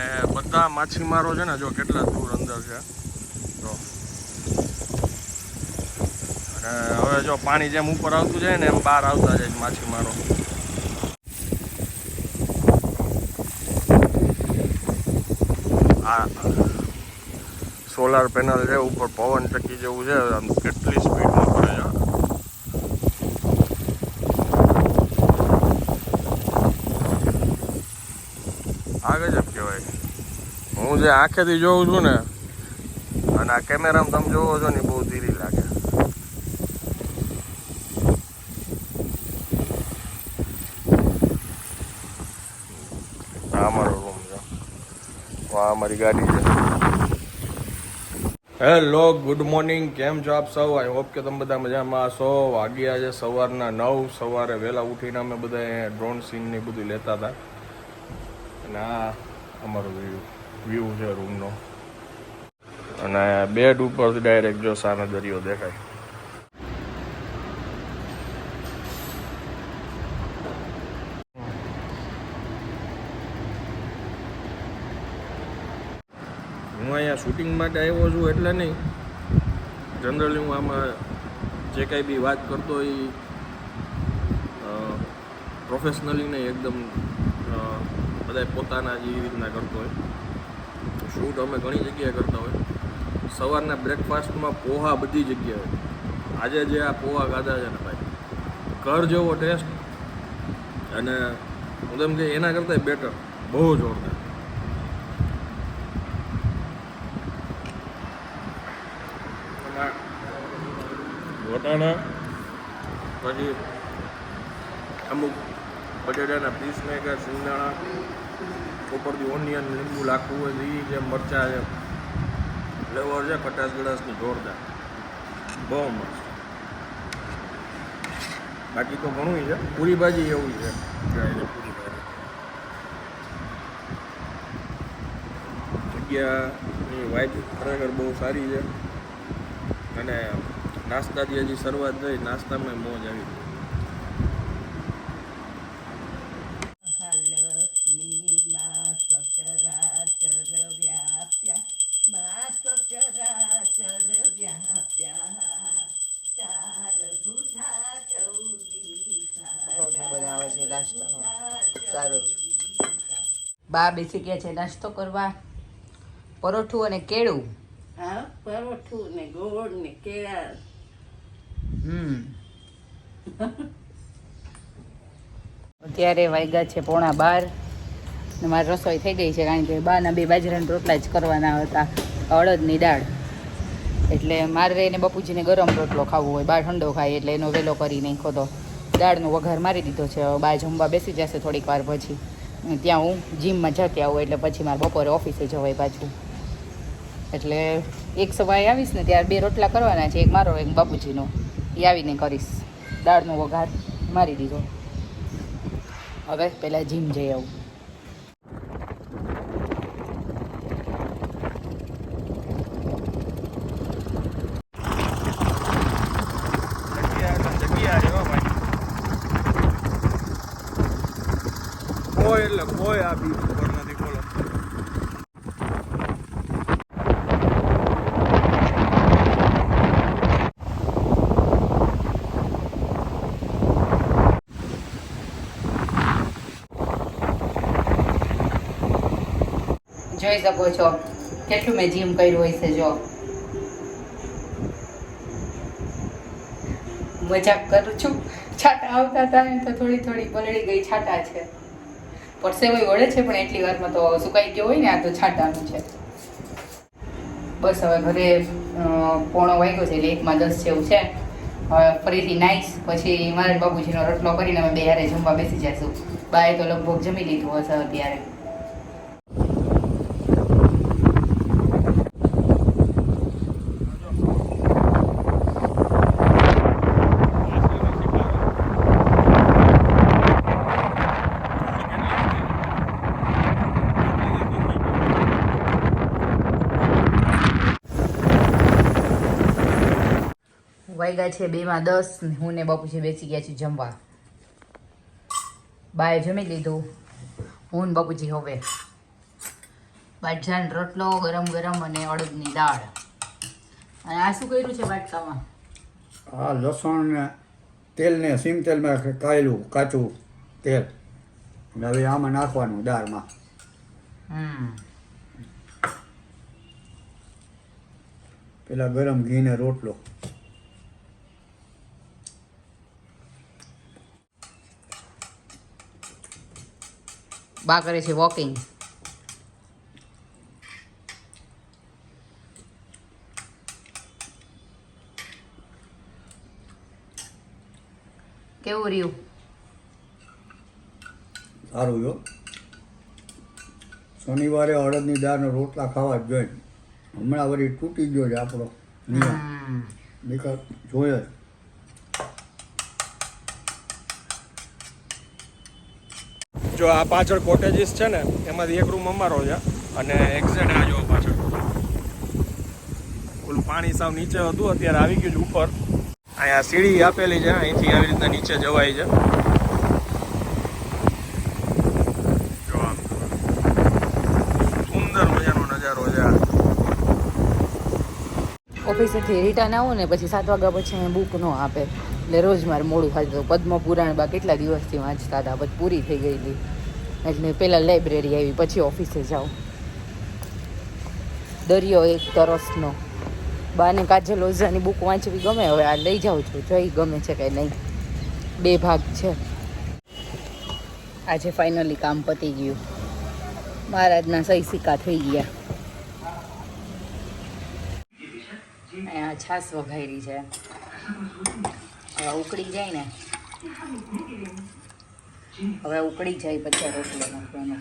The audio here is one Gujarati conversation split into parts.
અને બધા માછીમારો છે ને જો કેટલા દૂર અંદર છે. જો. અને હવે જો પાણી જેમ ઉપર આવતું જાય ને એમ બહાર આવતા જાય માછીમારો. આ સોલાર પેનલ છે, ઉપર પવન ચક્કી જેવું છે, આમ કેટલી સ્પીડમાં ફરે છે આ ગજબ કહેવાય હું જે આંખેથી જોઉં છું ને, અને આ કેમેરામાં તમે જોવો છો ને બહુ ધીરી લાગે. અમારો રૂમ છે. આ અમારી ગાડી છે. હેલો ગુડ મોર્નિંગ કેમ છો આપ સૌ? આઈ હોપ કે તમે બધા મજામાં હશો. વાગ્યા છે સવારના નવ. સવારે વહેલા ઉઠીને અમે બધા ડ્રોન સીન ને બધું લેતા હતા. અને આ અમારું વ્યૂ વ્યૂ છે રૂમનો. અને બેડ ઉપરથી ડાયરેક્ટ જો સામે દરિયો દેખાય. હું અહીંયા શૂટિંગ માટે આવ્યો છું એટલે નહીં. જનરલી હું આમાં જે કાંઈ બી વાત કરતો એ પ્રોફેશનલી નહીં, એકદમ બધા પોતાના જ એ રીતના કરતો હોય. શૂટ અમે ઘણી જગ્યાએ કરતા હોય. સવારના બ્રેકફાસ્ટમાં પોહા બધી જગ્યાએ. આજે જે આ પોહા ખાધા છે ને ભાઈ ઘર જેવો ટેસ્ટ અને હું તેમ કે એના કરતાં બેટર બહુ જોરદાર. વટાણા પછી અમુક બટેટાના પીસ નાખ્યા સિંગદાણા ઉપરથી ઓનિયન લીંબુ લાખવું હોય તો એ જે મરચાં છે ફ્લેવર છે ખટાશ ગળાશની જોરદાર. બહુ મસ્ત. બાકી તો ઘણું છે. પૂરી ભાજી એવું છે. પૂરી ભાજી જગ્યાની વાઇફ ખરેખર બહુ સારી છે. અને નાસ્તાથી હજી શરૂઆત થઈ નાસ્તામાં મોજ આવી ગઈ. છે નાસ્તામાં સારું બા બેસી ગયા છે નાસ્તો કરવા. પરોઠું અને કેળું. હા પરોઠું ને ગોળ ને કેળા. હમ. અત્યારે વાગ્યા છે પોણા બાર. ને મારી રસોઈ થઈ ગઈ છે કારણ કે બાના બે બાજરાના રોટલા જ કરવાના હતા અડદની દાળ. એટલે મારે એને બપુજીને ગરમ રોટલો ખાવો હોય બા ઠંડો ખાય એટલે એનો વેલો કરી નાખ્યો તો. દાળનો વઘાર મારી દીધો છે. હવે બા જમવા બેસી જશે થોડીક વાર પછી. ત્યાં હું જીમમાં જતી આવું એટલે પછી મારે બપોરે ઓફિસે જવાય પાછું. એટલે એક સવારે આવીશ ને ત્યારે બે રોટલા કરવાના છે, એક મારો, એક બાપુજીનો. એ આવીને કરીશ. દાળનો વઘાર મારી દીધો. હવે પહેલાં જીમ જઈ આવું જગ્યા એટલે જગ્યા છે હો ભાઈ કોઈ આ બીચ જોઈ શકો છો, કેટલું મેં જીમ કર્યું હોય છે જો. મજાક કરું છું. છાટા આવતા હતા તો થોડી થોડી પલળી ગઈ, છાટા છે. પરસેવાય વળે છે, પણ એટલી વારમાં તો સુકાઈ ગયો હોય ને, આ તો છાંટાનું છે. બસ હવે ઘરે પોણો વાગ્યો છે, એટલે એકમાં દસ જેવું છે. હવે ફરીથી નાઈશ પછી મારા બાબુજીનો રોટલો કરીને અમે બે હારે જમવા બેસી જઈશું. બાએ તો લગભગ જમી લીધું હશે અત્યારે. વાગ્યા છે બેમાં દસ હું ને બાપુજી બેસી ગયા છીએ જમવા. બાએ જમી લીધું. હું ને બાપુજી હવે. બાજરાનો રોટલો ગરમ ગરમ અને અડદની દાળ. અને આ શું કર્યું છે બાટકામાં આ લસણ ને તેલ તેલને તેલ તેલમાં કાયલું કાચું તેલ. હવે આમાં નાખવાનું દાળમાં. હમ. પેલા ગરમ ઘીને રોટલો. બા કરે છે વોકિંગ કેવું રહ્યું? સારું જો શનિવારે અડદની દાળનો રોટલા ખાવા જ જોઈએ હમણાં વળી તૂટી ગયો છે આપણો નિયમ. નીકળ જોઈએ. જ. આ પાછળ કોટેજીસ છે ને, એમાંથી એક રૂમ અમારો છે. અને એક્ઝેટ આ જો પાછળ. ઓલું પાણી સાવ નીચે હતું, અત્યારે આવી ગયું છે ઉપર. અહીંયા સીડી આપેલી છે, અહીંથી આવી રીતના નીચે જવાય છે. સુંદર મજાનો નજારો છે ઓફિસેથી રિટર્ન આવું ને, પછી સાત વાગ્યા પછી બુક ન આપે. એટલે રોજ મારે મોડું થતું હતું પદ્મ પુરાણ બા કેટલા દિવસથી વાંચતા હતા, પછી પૂરી થઈ ગયેલી. એટલે પહેલાં લાઇબ્રેરી આવી, પછી ઓફિસે જાઉં. દરિયો એક તરસનો. બાને કાજલ ઓઝાની બુક વાંચવી ગમે હવે, આ લઈ જાઉં છું. જોઈ ગમે છે કે નહીં. બે ભાગ છે. આજે ફાઇનલી કામ પતી ગયું. મહારાજના સહી સિક્કા થઈ ગયા. અહીંયા છાસ વઘારી છે. હવે ઉકળી જાય ને. હવે ઉકળી જાય પછી રોટલો નાખવાનો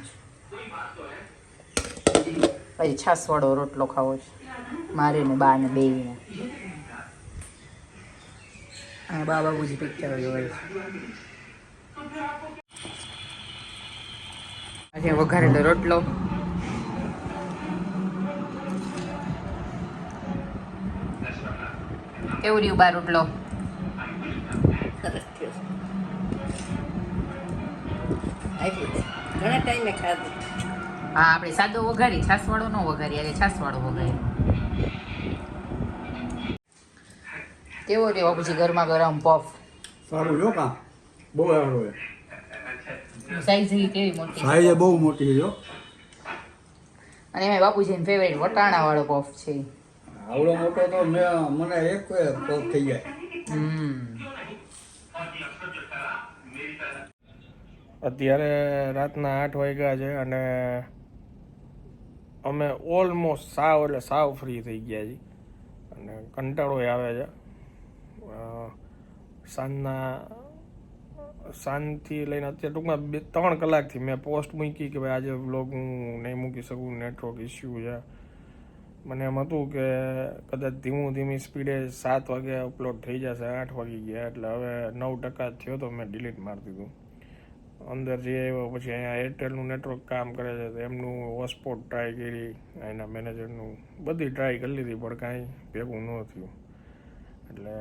પછી છાસવાળો રોટલો ખાવો છે. મારે ને બા ને બેયને અને બા બાબુજી પિક્ચર જોવે છે. વઘારેલો રોટલો. કેવું રહ્યું બા રોટલો? સરસ થયો છે. ઘણા ટાઈમે ખાધું. હા આપણે સાદો વઘારી છાસવાળો નો વઘારી આજે છાસવાળો વઘારી. કેવો રહ્યો પછી ગરમા ગરમ પફ? સારું જો કા? બહુ સારું છે. સાઈઝ કેવી મોટી? સાઈઝ બહુ મોટી છે જો અને એમાં બાપુજીની ફેવરેટ વટાણા વાળો પફ છે. આવડો મોટો તો મેં મને એક પફ થઈ જાય. હમ. અત્યારે રાતના આઠ વાગ્યા છે અને અમે ઓલમોસ્ટ સાવ એટલે સાવ ફ્રી થઈ ગયા છીએ. અને કંટાળો આવે છે. સાંજના, સાંજથી લઈને અત્યારે ટૂંકમાં બે, ત્રણ કલાકથી મેં પોસ્ટ મૂકી કે ભાઈ આજે વ્લોગ હું નહીં મૂકી શકું નેટવર્ક ઇસ્યુ છે. મને એમ હતું કે કદાચ ધીમું ધીમી સ્પીડે સાત વાગે અપલોડ થઈ જશે, આઠ વાગી ગયા, એટલે હવે નવ ટકા થયો તો મેં ડિલીટ મારી દીધું. અંદર જે પછી અહીંયા એરટેલનું નેટવર્ક કામ કરે છે, તો એમનું હોટસ્પોટ ટ્રાય કરી અહીંના મેનેજરનું બધી ટ્રાય કરી લીધી, પણ કાંઈ ભેગું ન થયું. એટલે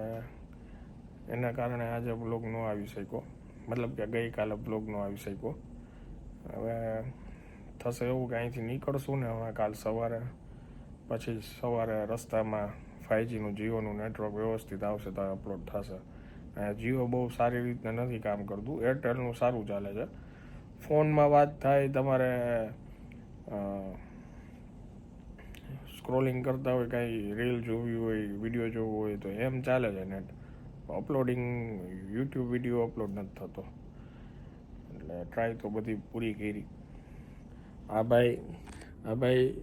એના કારણે આજે બ્લોગ ન આવી શક્યો. મતલબ કે ગઈકાલે બ્લોગ ન આવી શક્યો. હવે થશે એવું કે અહીંથી નીકળશું ને હવે કાલ સવારે, પછી સવારે રસ્તામાં ફાઇવજીનું જીઓનું નેટવર્ક વ્યવસ્થિત આવશે તો અપલોડ થશે. જીઓ બહુ સારી રીતે નથી કામ કરતું. એરટેલનું સારું ચાલે છે. ફોનમાં વાત થાય, તમારે સ્ક્રોલિંગ કરતા હોય, કાંઈ રીલ જોવી હોય વીડિયો જોવો હોય, તો એમ ચાલે છે net uploading YouTube video upload નથી થતો. એટલે ટ્રાય તો બધી પૂરી કરી. આ ભાઈ આ ભાઈ,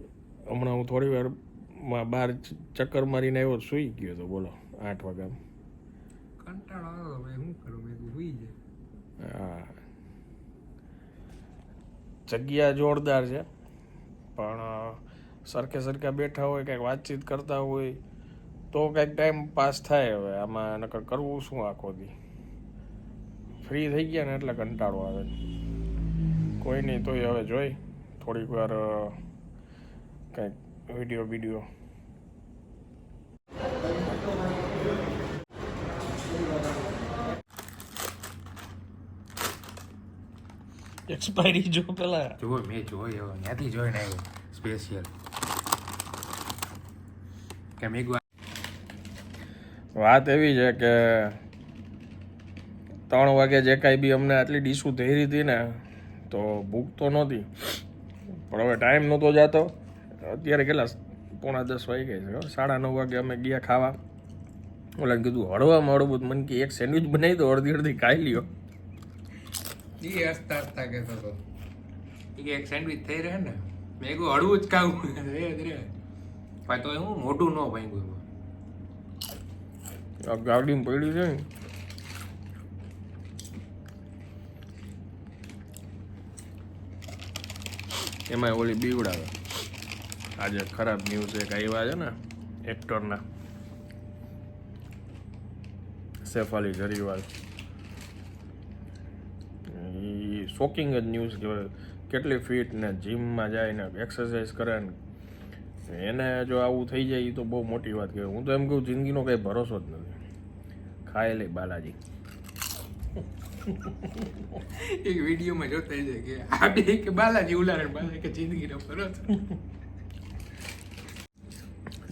હમણાં હું થોડી વારમાં બહાર ચક્કર મારીને આવ્યો, સૂઈ ગયો હતો બોલો, આઠ વાગ્યામાં. કંટાળો આવ્યો ભાઈ શું કરું મેં હુઈ જાય જગ્યા જોરદાર છે પણ સરખે સરખા બેઠા હોય કંઈક વાતચીત કરતા હોય તો કંઈક ટાઈમ પાસ થાય હવે આમાં નકર કરવું શું આખો દી ફ્રી થઈ ગયા ને એટલે કંટાળો આવે કોઈ નહીં તોય હવે જોઈ થોડીક વાર કંઈક વીડિયો વીડિયો એક્સપાયરી જો પેલા. જો મેં જોયો ત્યાંથી જોઈને આવ્યો. સ્પેશિયલ કે એક વાત એવી છે કે ત્રણ વાગે જે કાંઈ બી અમને આટલી ડીશું થઈ હતી ને તો ભૂખ તો નહોતી. પણ હવે ટાઈમ નહોતો જતો. અત્યારે કેટલા પોણા દસ વાગી ગયા છે સાડા નવ વાગે અમે ગયા ખાવા. ઓલા કીધું હળવામાં હળવું. મને કે એક સેન્ડવિચ બનાવી દો અડધી અડધી ખાઈ લ્યો. એ હસતા હસતા કહેતો હતો. એ કે એક સેન્ડવિચ થઈ રહે ને મેં કીધું હળવું જ ખાવું. રે રે ભાઈ તો હું મોટું ન ભાંગ્યું આ ગાડી પડ્યું છે ને. એમાં ઓલી બીવડાવે. આજે ખરાબ ન્યૂઝ એક આવ્યા છે ને એક્ટરના સેફ અલી જરીવાલ એ શોકિંગ જ ન્યૂઝ કહેવાય કેટલી ફિટ ને જીમમાં જાય ને એક્સરસાઇઝ કરે ને. એને જો આવું થઈ જાય એ તો બહુ મોટી વાત કહેવાય. હું તો એમ કહું જિંદગીનો કંઈ ભરોસો જ નથી. ખાય લે બાલાજી. એક વિડીયોમાં જોતા છે કે આ બે કે બાલાજી ઉલારે બાલા કે જિંદગીનો ભરોસો.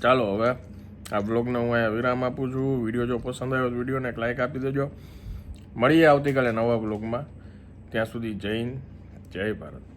ચાલો હવે આ બ્લોગને હું અહીંયા વિરામ આપું છું. વીડિયો જો પસંદ આવ્યો તો વિડીયોને એક લાઇક આપી દેજો. મળીએ આવતીકાલે નવા બ્લોગમાં ત્યાં સુધી હિન્દ જય ભારત.